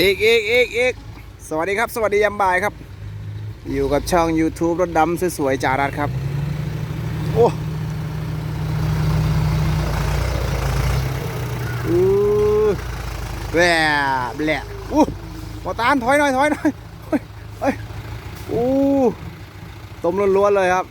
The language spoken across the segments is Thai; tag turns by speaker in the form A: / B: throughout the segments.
A: อีกอีกอีกอีกสวัสดีครับ สวัสดียามบ่ายครับ อยู่กับช่อง YouTube รถดำสวยๆจารัดครับ โอ้แหวบแหละอู้ปอตานถอยหน่อยถอยหน่อยเฮ้ยเฮ้ยอู้ต้มล้วนๆเลยครับ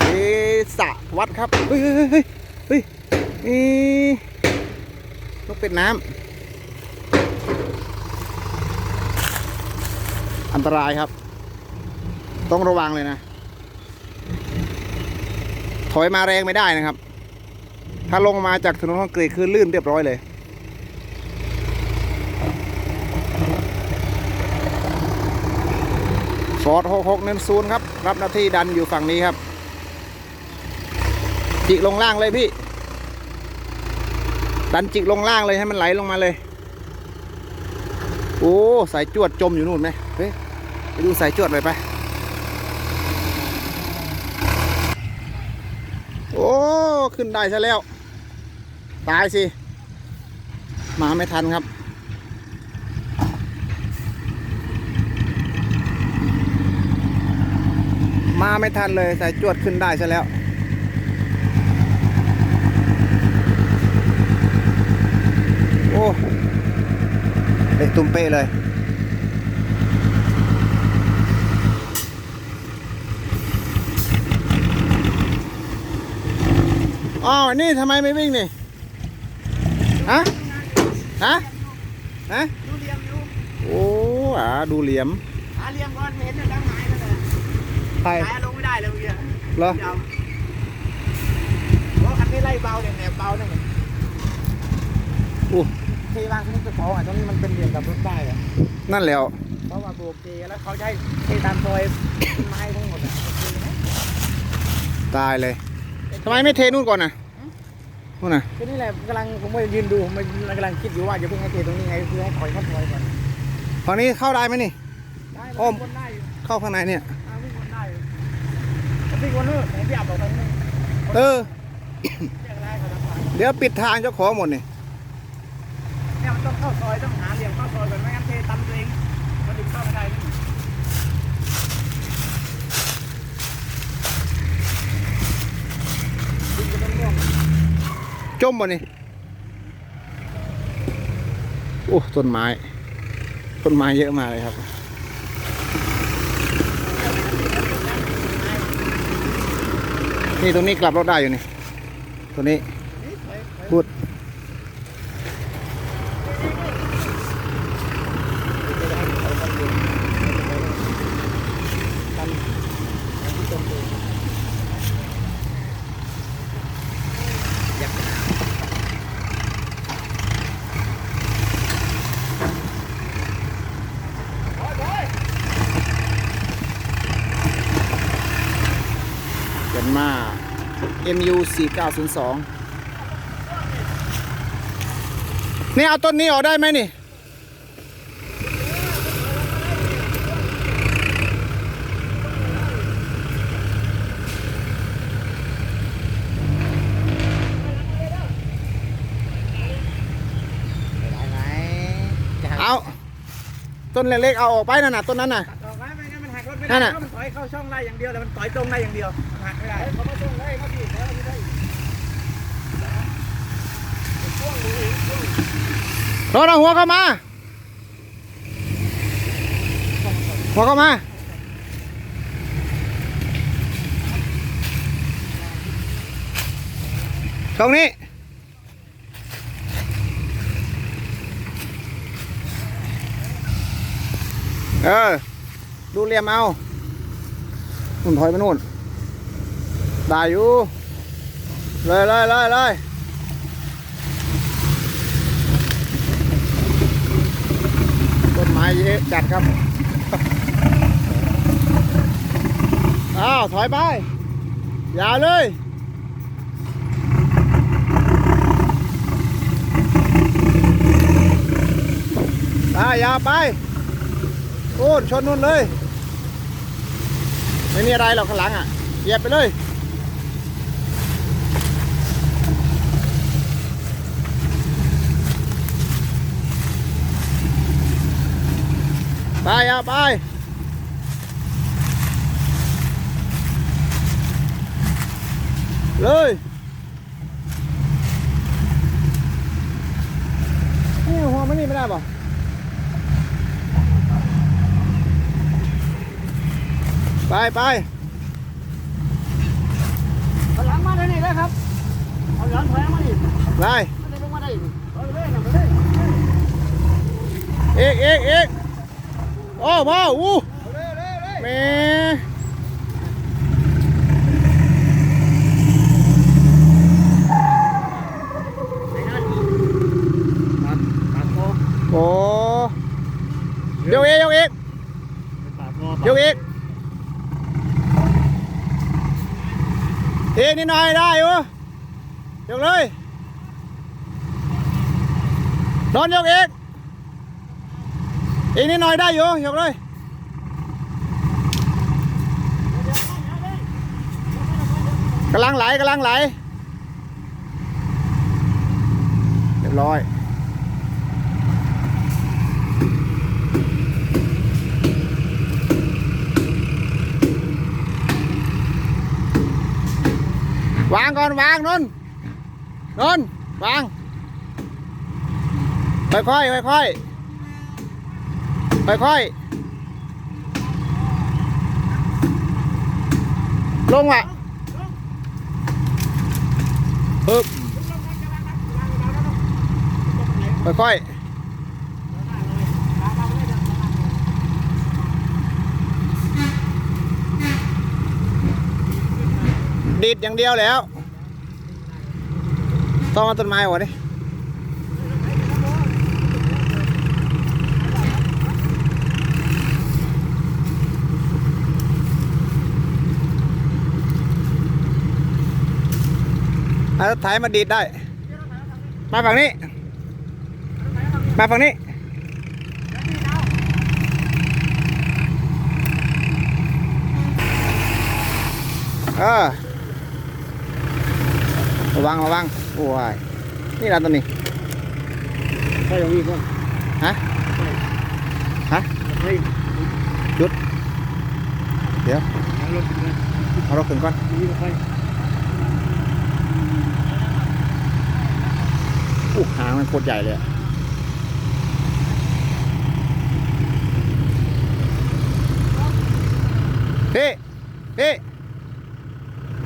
A: เอสะวัดครับ เฮ้ยเฮ้ยเฮ้ยเฮ้ยนี่นกเป็ดน้ำ อันตรายครับ ต้องระวังเลยนะ ถอยมาแรงไม่ได้นะครับ ถ้าลงมาจากถนนคอนกรีตคือลื่นเรียบร้อยเลย ฟอร์ด66เน้นซูนครับ รับหน้าที่ดันอยู่ฝั่งนี้ครับจิกลงล่างเลยพี่ ดันจิกลงล่างเลยให้มันไหลลงมาเลย โอ้ สายจวดจมอยู่นู่นไหม ดูสายจวดหน่อยไป โอ้ ขึ้นได้ซะแล้ว ตายสิ มาไม่ทันครับ มาไม่ทันเลยสายจวดขึ้นได้ซะแล้วโอ้เละตุ้มเป้เลย อ๋อนี่ทำไมไม่วิ่งนี่ฮะฮะฮะ
B: ดูเรียมอยู่
A: โอ้อ่าดูเหลี่ยม
B: หาเรียมก่อนเห็นแล้วหายแล้วเลย
A: ใคร
B: หายลงไม่ได้เลยเมื่อกี้
A: เหรอ
B: เดี๋ยวเพราะคันนี้ไล่เบาเนี่ยแหนบเบาเนี่ย
A: อู้
B: ที่วางที่นี่จะพออะตรงนี้มันเป็นเหลี่ยมกับรถได้อะ
A: นั่นแล้ว
B: เพราะว่าโบกเกแล้วเขาใช้เทตามซอยต้นไม้ทั้งหมดอะโอเคไหม
A: ตายเลย ทำไมไม่เทนู่นก่อนน่ะนู่นน่ะ
B: ก็นี่แหละกำลังผมก็ยืนดูผมกำลังคิดอยู่ว่าจะเพิ่งให้เทตรงนี้ไงคือให้ถอยเข้าซอยก่อน
A: ฝั่งนี้เข้าได้ไหมนี่
B: ได้
A: อ้อม
B: วิ่งวนได้อยู่
A: เข้าข้างในเนี่ย
B: อ่าวิ่งวนได้อยู่แล้ววิ่งวนเนอะไหนพี่อับบอกตรงนี้
A: เออ
B: เรียกอะไรเขาทำมา
A: เดี๋ยวปิดทางเจ้าของหมดนี่
B: เนี่ยมันต้องเข้าซอยต้องหาเหลี่ยมเข้าซอยก่อนไม่งั้นเทตามตัวเองมันถึงเข้าไม่ได้นี่ วิ่งก็ต้องร่วม
A: จมบ่นี่โอ้ต้นไม้ ต้นไม้เยอะมากเลยครับ นี่ตรงนี้กลับรถได้อยู่นี่ตัวนี้พูด กันมา MU 4902นี่เอาต้นนี้ออกได้ไหมนี่
B: ได้ไหมจะหัก
A: เอา ต้นเล็กๆเอาออกไปนั่นน่ะต้นนั้นน่ะ
B: นมันหักรถไม่
A: นั่
B: ได้
A: นน่ะ
B: เพราะมันถอยเข้าช่องได้อย่างเดียวแต่มันถอยตรงได้อย่างเดียวมันหักไม่ได้เขาไม่ตรงได้เขาผิดแล้วไม่ได้
A: รถเอาหัวเข้ามา หัวเข้ามาตรงนี้ เออ ดูเหลี่ยมเอาหุ่นถอยไปนู่นได้อยู่เลยเลยเลยเลยต้นไม้เยอะจัดครับ อ้าว ถอยไป อย่าเลยไปอย่าไป โอ้นชนนู่นเลย ไม่มีอะไรหรอกข้างหลังอะเหยียบไปเลยไปอะไปเลยนี่หัวมันนี่ไม่ได้ป่ะ ไปไป
C: เอาหลังมาได้นี่ได้ครับ เอาหลังถอยมานี่
A: ไป
C: ไม่ได้ลงมาได้นี่เอาเลยนะไปเลย
A: เอกเอกเอกโอ้พ่ออู้
C: เอาเลยเลยเลย
A: แม่
C: ไอ้นั่นปากปากคอ
A: โอ้ยกเอกยกเอก
C: ปากคอย
A: กเอกเทนิดหน่อยได้อยู่ยกเลยนอนยกเอก อีกนิดหน่อยได้อยู่ยกเลยกำลังไหลกำลังไหลเรียบร้อย วางก่อน วางนนนนวาง ค่อยค่อยค่อยค่อย ค่อยค่อยๆลงอะปึ๊บค่อยค่อยๆดีดอย่างเดียวแล้วต้องเอาต้นไม้วะดิ เอารถไถมาดีดได้ มาฝั่งนี้ มาฝั่งนี้ เออ ระวังระวังโอ้ยนี่เราตัวนี้
C: ใช่ตรงนี้ก่อน
A: ฮะ ฮะ
C: เฮ้ย
A: เดี๋ยว
C: เอารถขึ้นมา
A: เอารถขึ้นก่อน
C: นี่ก็ไป
A: อู้หางมันโคตรใหญ่เลยพี่พี่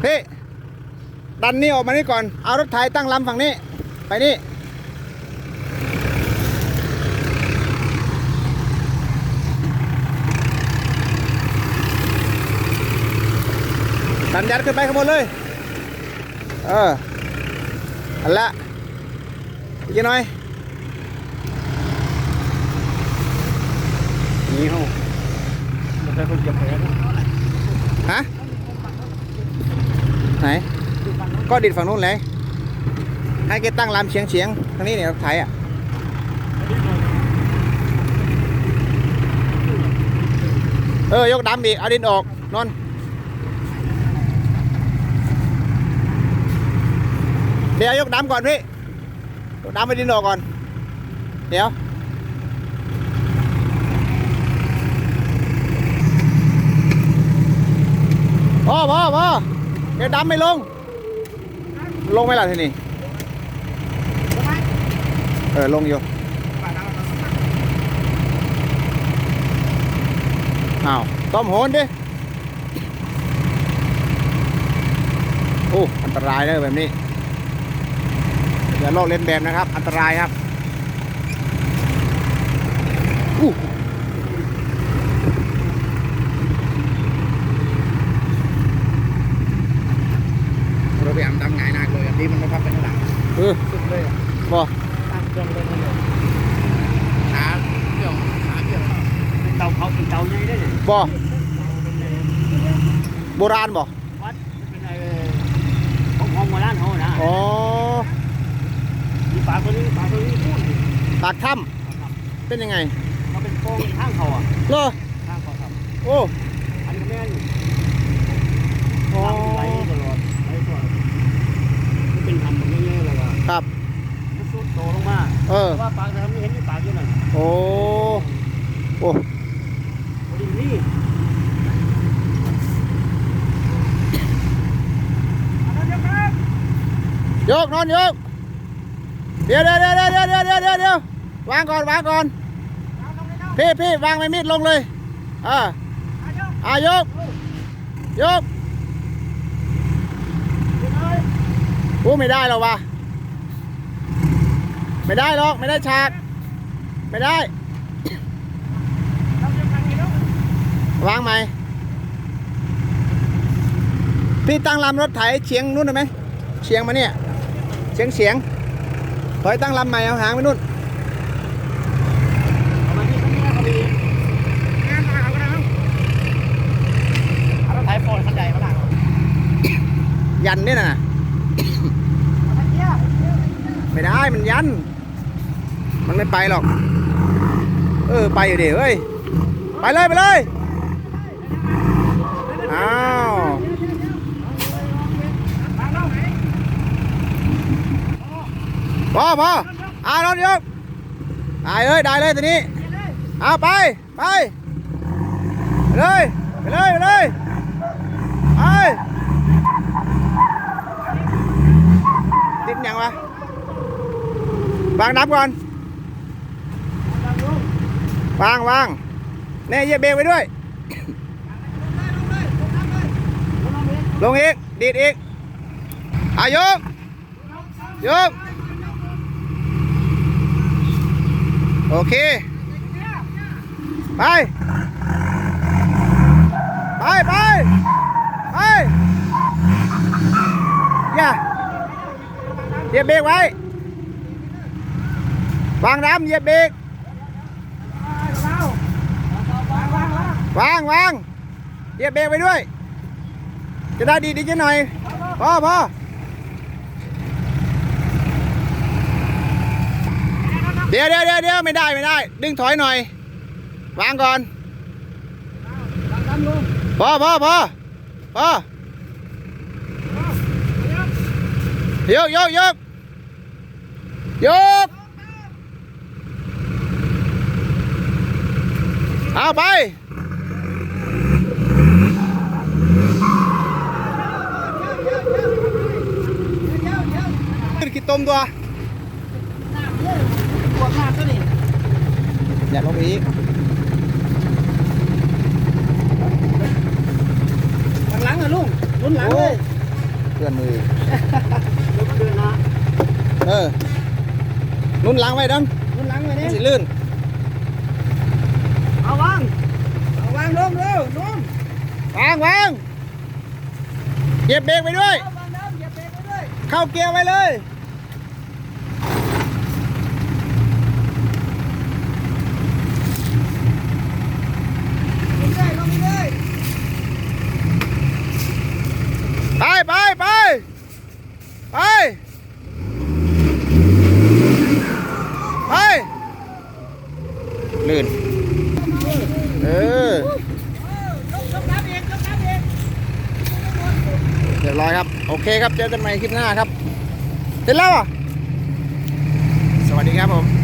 A: พี่ดันนี่ออกมานี่ก่อน เอารถไถตั้งลำฝั่งนี้ ไปนี่ ดันยัดขึ้นไปข้างบนเลย เอออันละ อีกหน่อย
C: นี่เขาไม่ใช่คนเจ็บแผลนะ
A: ฮะไหน ก็ดิดฝั่งนู้นเลยให้แกตั้งลำเฉียงเฉียงๆทางนี้เนี่ยรถไถอะเออ ยกดำอีกเอาดินออกนอนเดี๋ยวยกดำก่อนพี่ ยกดำไปดินออกก่อน เดี๋ยวพอพอพอเดี๋ยวดำไม่ลง ลงไหมล่ะทีนี้เออ ลงอยู่อ้าวต้มโหนดิ โอ้ อันตรายเลยแบบนี้ อย่าลอกเล่นแบบนะครับ อันตรายครับอู้เราพยายามดำหงายหนักเลยอันนี้มันไม่พับไปข้างหลังเออ
C: สุดเลยอะ
A: บ่
C: ตั้งเครื่องเลยนะ
A: ขาเกี่ยวขาเกี่ยว
C: เป็นเตาเขาเป็นเตาใหญ่ได้เนี่ย
A: บ่โบราณบ่
C: วัดเป็นไอ้ของของโบราณเขานะ
A: อ๋อ
C: มี ปากตัวนี้ปากตัวนี้พูด
A: ปากถ้ำเป็นยังไง
C: มันเป็นโค้งข้างเขาอะ
A: เหรอ
C: ข้างเขาครับ
A: โอ้
C: อันนี้แม่น
A: โอ้
C: ไหตลอดไหตลอดไม่เป็นทำแบบง่ายๆเลยว่ะ
A: ครับ
C: มันสุดโตลงมา
A: เออ
C: ว่าปากนะครับไม่เห็นที่ปากยังไง
A: โอ้โอ้ดินนี่ยกนอนยก เดี๋ยวเดี๋ยวเดี๋ยวเดี๋ยวเดี๋ยวเดี๋ยวเดี๋ยวเดี๋ยววางก่อนวางก่อนพี่พี่วางไม้มีดลงเลยอ่า
B: อายอะ
A: อายกยก
B: ขึ้นเลย
A: โอ้ไม่ได้หรอกวะไม่ได้หรอกไม่ได้ฉาก ไม่ได้ วางไหมพี่ตั้งลำรถไถเฉียงนู่นได้ไหมเฉียงมาเนี่ยเฉียงเฉียง ถอยตั้งลำใหม่เอาหางไปนู่นยันเนี่ยนะไม่ได้มันยัน มันไม่ไปหรอก เออ ไปอยู่เดี๋ยวเฮ้ย ไปเลย ไปเลยอ่า พอพออ่ารถยกได้เลยได้เลยทีนี้
B: เอา
A: ไปไปไปเลยไปเลยไปเลยไปติดยังวะวางนับก่อน
B: วาง
A: วางแน่เยียบเบรกไว้ด้วย
B: ลง
A: อีกดีดอีกอายกยก โอเค ไป ไปไปไปอย่าเหยียบเบรกไว้ วางน้ำเหยียบเบรกวางวางเหยียบเบรกไว้ด้วย จะได้ดีดีจะหน่อย พอพอ เดี๋ยวเดี๋ยวเดี๋ยวเดี๋ยวไม่ได้ไม่ได้ ดึงถอยหน่อยวางก่อนพอพอพอพอยกยกยกยกเอาไปขึ้นขี้ต้มตัว
B: ปวดมากตัวนี้
A: อย่าลงไปอีก
B: หลังหลังเหรอลุงลุ้นหลังเลย
A: เพื่อนมือ
B: ลุงก็เดินนะ
A: เออนุ่นล้างไว้ดัน
B: ลุ้นหลังเลย
A: มัน
B: นี่
A: สิลื่น
B: เอาวางเอาวางลงเร็วลง
A: วางวางเหยียบเบรกไปด้วย
B: เอาวางน้ำอย่าเบรกไว้ด้วย
A: เข้าเกียร์ไว้เลย
B: ลงได้ลงได้
A: ไปไปไปไปไปลื่น เออ
B: ยกยกน้ำเองยกน้ำเอง
A: เรียบร้อยครับ โอ เคครับเจอกันใหม่คลิปหน้าครับเสร็จแล้วอะสวัสดีครับผม